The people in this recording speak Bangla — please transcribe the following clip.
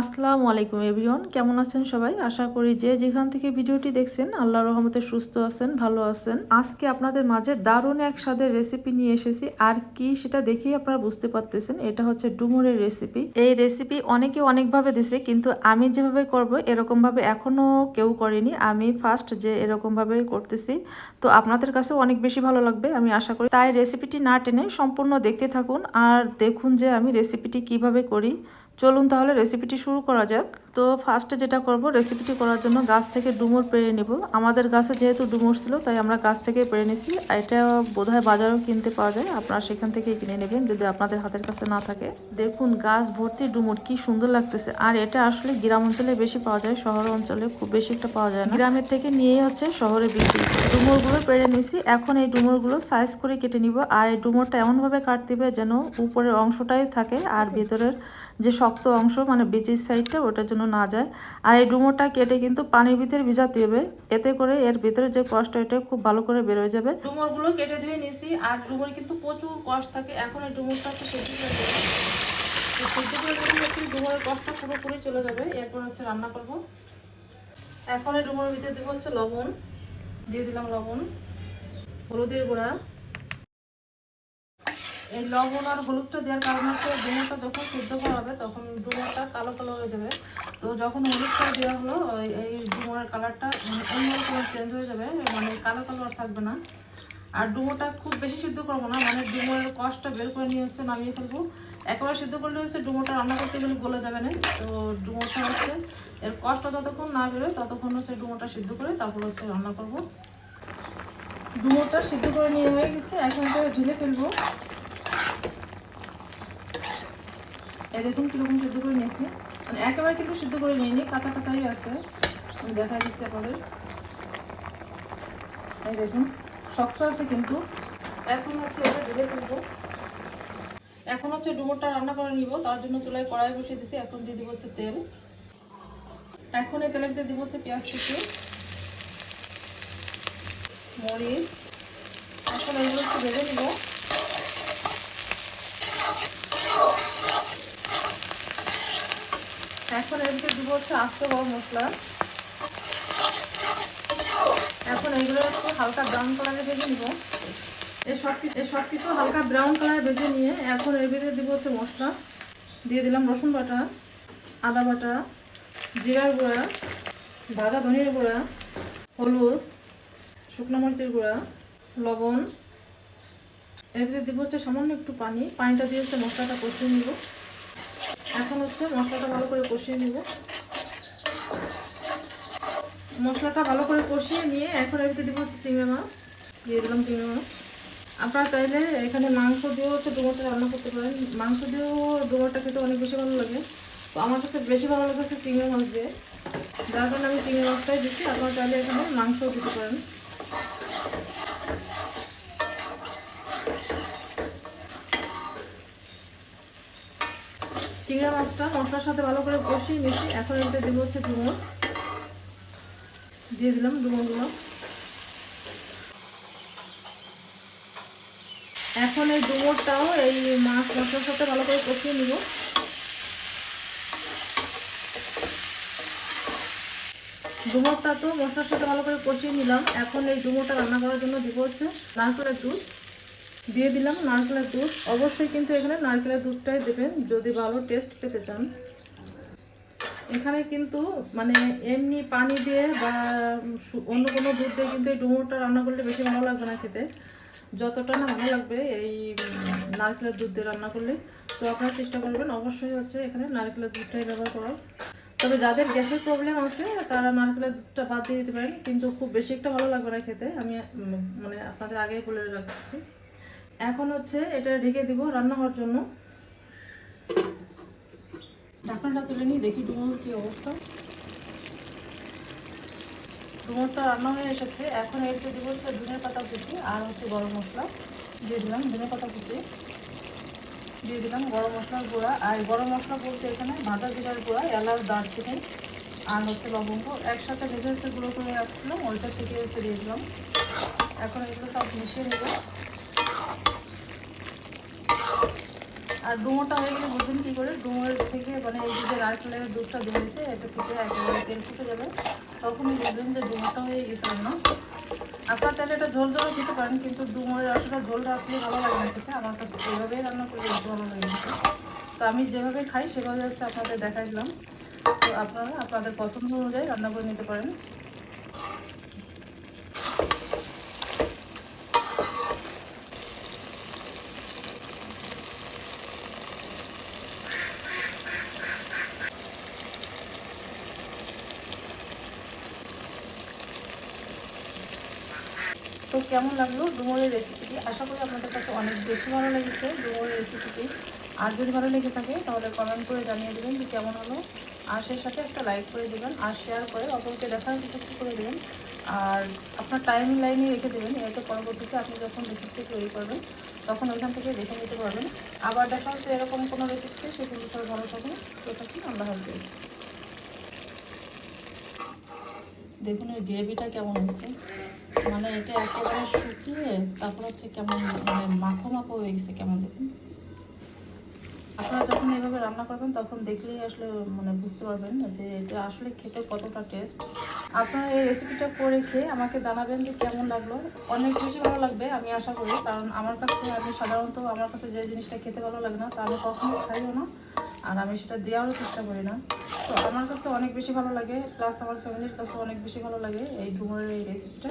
আসসালামু আলাইকুম এভরিওয়ান, কেমন আছেন সবাই? আশা করি যে যেখান থেকে ভিডিওটি দেখছেন আল্লাহ রহমতে সুস্থ আছেন, ভালো আছেন। আজকে আপনাদের মাঝে দারুণ এক স্বাদের রেসিপি নিয়ে এসেছি। আর কি সেটা দেখেই আপনারা বুঝতে পারতেছেন, এটা হচ্ছে ডুমুরের রেসিপি এই রেসিপি অনেকে অনেকভাবে দিছে, কিন্তু আমি যেভাবে করব এরকম ভাবে এখনও কেউ করেনি। আমি ফার্স্ট যে এরকমভাবে করতেছি, তো আপনাদের কাছে অনেক বেশি ভালো লাগবে, আমি আশা করি। তাই রেসিপিটি না টেনে সম্পূর্ণ দেখতে থাকুন, আর দেখুন যে আমি রেসিপিটি কীভাবে করি। চলুন তাহলে রেসিপিটি শুরু করা যাক। তো ফার্স্টে যেটা করব রেসিপিটি করার জন্য গাছ থেকে ডুমুর পেরে নেব। আমাদের গাছে যেহেতু ডুমুর ছিল তাই আমরা গাছ থেকে পেরে নিছি এটা বোধহয় বাজারেও কিনতে পাওয়া যায় আপনারা সেখান থেকে কিনে নেবেন যদি আপনাদের হাতের কাছে না থাকে। দেখুন গাছ ভর্তি ডুমুর কি সুন্দর লাগতেছে। আর এটা আসলে গ্রাম অঞ্চলে বেশি পাওয়া যায় শহর অঞ্চলে খুব বেশি একটা পাওয়া যায় না। গ্রামের থেকে নিয়েই হচ্ছে শহরে বিক্রি। ডুমুরগুলো পেরে নিছি এখন এই ডুমুরগুলো সাইজ করে কেটে নিব। আর এই ডুমুরটা এমনভাবে কাটতে হবে যেন উপরের অংশটাই থাকে আর ভেতরের যে শক্ত অংশ মানে বিচির সাইডটা ওটার জন্য না যায়। আর এই ডুমোরটা কেটে কিন্তু পানির ভিতরে ভিজাতে হবে এতে করে এর ভিতরে যে কষ্ট এটা খুব ভালো করে বের হয়ে যাবে। ডুমোরগুলো কেটে ধুয়ে নিয়েছি আর ডুমোর কিন্তু প্রচুর কষ্ট থাকে। এখন এই ডুমোরটা হচ্ছে সেদ্ধ করে সেদ্ধ করে হচ্ছে ডুমোরের কষ্টটা পুরোপুরি চলে যাবে। এরপর হচ্ছে রান্না করব। এখন এই ডুমোরের ভিতরে দেবো হচ্ছে লবণ। দিয়ে দিলাম লবণ, হলুদের গুঁড়া। এই লবণ আর হলুদটা দেওয়ার কারণে হচ্ছে ডুমোরটা যখন সিদ্ধ করা হবে তখন ডুমোরটা কালো কালো হয়ে যাবে। তো যখন হলুদটা দেওয়া হলো, এই ডুমোরের কালারটা মানে অন্য কালার চেঞ্জ হয়ে যাবে মানে কালো কালো আর থাকবে না। আর ডুমোটা খুব বেশি সিদ্ধ করব না মানে ডুমোরের কষ্টটা বের করে নিয়ে হচ্ছে নামিয়ে ফেলব। একবার সিদ্ধ করলে হচ্ছে ডুমোটা রান্না করতে গেলে গলে যাবে না, তো ডুমোটা হচ্ছে এর কষ্ট যতক্ষণ না বেরোয় ততক্ষণ হচ্ছে ডুমোটা সিদ্ধ করে তারপর হচ্ছে রান্না করব। ডুমোটা সিদ্ধ করে নিয়ে হয়ে গেছে এখন ঢেলে ফেলব। দেখুন কীরকম সিদ্ধ করে নিয়েছি। মানে একেবারে কিন্তু সিদ্ধ করে নিইনি, কাঁচা কাঁচাই আছে। আমি দেখা দিচ্ছি আপনাদের। এই দেখুন, শক্ত আছে কিন্তু। এখন হচ্ছে এটা ঢেলে ফেলব। এখন হচ্ছে ডুমোরটা রান্না করে নিব। তার জন্য চুলায় কড়াই বসিয়ে দিছি। এখন দিয়ে দিব হচ্ছে তেল। এখন এই তেলের দিয়ে দিব হচ্ছে পেঁয়াজ কুচি, মরিচ। এখন এগুলো একটু ভেজে নিব। এখন এর ভিতরে দিব হচ্ছে আস্ত মশলা। এখন এইগুলো একটু হালকা ব্রাউন কালারে ভেজে নিব। এই সব কিছু সব কিছু হালকা ব্রাউন কালার ভেজে নিয়ে এখন এর ভিতরে দিব হচ্ছে মশলা। দিয়ে দিলাম রসুন বাটা, আদা বাটা, জিরার গুঁড়া ভাজা ধনিয়ার গুঁড়া, হলুদ, শুকনো মরিচের গুঁড়া, লবণ। এর ভিতরে দিব হচ্ছে সামান্য একটু পানি। পানিটা দিয়ে হচ্ছে মশলাটা কষিয়ে নিব। এখন হচ্ছে, মশলাটা ভালো করে কষিয়ে নিব। মশলাটা ভালো করে কষিয়ে নিয়ে এখন এর দিব হচ্ছে চিংড়ি মাছ। দিয়ে দিলাম চিংড়ি মাছ। আপনারা চাইলে এখানে মাংস দিয়েও হচ্ছে ডুমোরটা রান্না করতে পারেন। মাংস দিয়েও ডুমোরটা খেতে অনেক বেশি ভালো লাগে। তো আমার কাছে বেশি ভালো লাগে হচ্ছে চিংড়ি মাছ দিয়ে। যার কারণে আমি চিংড়ি মাছটাই দিচ্ছি। আপনারা চাইলে এখানে মাংসও দিতে পারেন। চিংড়া মাছটা মশলার সাথে ভালো করে কষিয়ে নিচ্ছি। এখন এতে দেবো হচ্ছে ডুমো। দিয়ে দিলাম ডুমোগুলো এখন এই ডুমোরটাও এই মাছ মশলার সাথে ভালো করে কষিয়ে নিব। ডুমোরটা তো মশলার সাথে ভালো করে কষিয়ে নিলাম। এখন এই ডুমোরটা রান্না করার জন্য দেবো হচ্ছে নারকেলের দুধ দিয়ে দিলাম নারকেলের দুধ। অবশ্যই কিন্তু এখানে নারকেলের দুধটাই দেবেন, যদি ভালো টেস্ট পেতে চান। এখানে কিন্তু মানে এমনি পানি দিয়ে বা অন্য কোনো দুধ দিয়ে কিন্তু এই ডুমোরটা রান্না করলে বেশি ভালো লাগবে না খেতে। যতটা না ভালো লাগবে এই নারকেলের দুধ দিয়ে রান্না করলে। তো আপনারা চেষ্টা করবেন অবশ্যই হচ্ছে এখানে নারকেলের দুধটাই ব্যবহার করার। তবে যাদের গ্যাসের প্রবলেম আছে, তারা নারকেলের দুধটা বাদ দিয়ে দিতে পারেন, কিন্তু খুব বেশি একটা ভালো লাগবে না খেতে। আমি মানে আপনাদের আগেই বলে রাখছি। এখন হচ্ছে এটা ঢেকে দিব রান্না হওয়ার জন্য। ঢাকনাটা তুলে নিই, দেখি ডুমোর কি অবস্থা। ডুমোরটা রান্না হয়ে এসেছে। এখন এতে দিব হচ্ছে ধনে পাতা কুচি আর হচ্ছে গরম মশলা। দিয়ে দিলাম ধনে পাতা কুচি। দিয়ে দিলাম গরম মশলার গুঁড়া। আর গরম মশলা বলতে এখানে ভাজা জিরার গুঁড়া, এলাচ, দারচিনি আর হচ্ছে লবঙ্গ। একসাথে ভেজে হচ্ছে গুঁড়ো করে রাখছিলাম, ওইটা থেকে হচ্ছে দিয়ে দিলাম। এখন এগুলো সব মিশিয়ে নেব। আর ডুমোটা হয়ে গেলে বুঝবেন কী করে? ডুমোর থেকে মানে এই যে নারকেলের দুধটা বেরিয়েছে, এটা থেকে একেবারে তেল ফুটে যাবে। তখনই বুঝবেন যে ডুমোটা হয়ে গেছে না আপনার তাহলে এটা ঝোল ঝোলও খেতে পারেন, কিন্তু ডুমোরের আসলে ঝোল রাখলে ভালো লাগে না খেতে। আমার কাছে এইভাবেই রান্না করলে ভালো লাগে খেতে। তো আমি যেভাবে খাই, সেভাবে হচ্ছে আপনাদের দেখাই দিলাম তো আপনারা, আপনাদের পছন্দ অনুযায়ী রান্না করে নিতে পারেন। তো কেমন লাগল ডুমোরের রেসিপিটি আশা করি আপনাদের কাছে অনেক বেশি ভালো লেগেছে ডুমোরের রেসিপিটি আর যদি ভালো লেগে থাকে, তাহলে কমেন্ট করে জানিয়ে দেবেন যে কেমন হলো। আর সেই সাথে একটা লাইক করে দেবেন, আর শেয়ার করে অপরকে দেখার কিছু করে দেবেন। আর আপনার টাইম লাইনে রেখে দেবেন এতে পরবর্তীতে আপনি যখন রেসিপিটি তৈরি করবেন, তখন ওইখান থেকে দেখে নিতে পারবেন। আবার দেখা হচ্ছে এরকম কোনো রেসিপিতে সেগুলো সবাই ভালো থাকুন তো থাকুন, আল্লাহ হাফিজ। দেখুন ওই গ্রেভিটা কেমন হচ্ছে মানে এটা একেবারে শুকিয়ে তারপর হচ্ছে কেমন মানে মাখো মাখো হয়ে গেছে, কেমন দেখুন। আপনারা যখন রান্না করবেন, তখন দেখলেই আসলে মানে বুঝতে পারবেন যে এটা আসলে খেতে কতটা টেস্ট আপনারা এই রেসিপিটা করে খেয়ে আমাকে জানাবেন যে কেমন লাগল। অনেক বেশি ভালো লাগবে, আমি আশা করি। কারণ আমার কাছে, আমি সাধারণত আমার কাছে যে জিনিসটা খেতে ভালো লাগে না, তা আমি কখনো খাইও না। আর আমি সেটা দেওয়ারও চেষ্টা করি না। তো আমার কাছে অনেক বেশি ভালো লাগে প্লাস আমার ফ্যামিলির কাছে অনেক বেশি ভালো লাগে এই ডুমোরের এই রেসিপিটা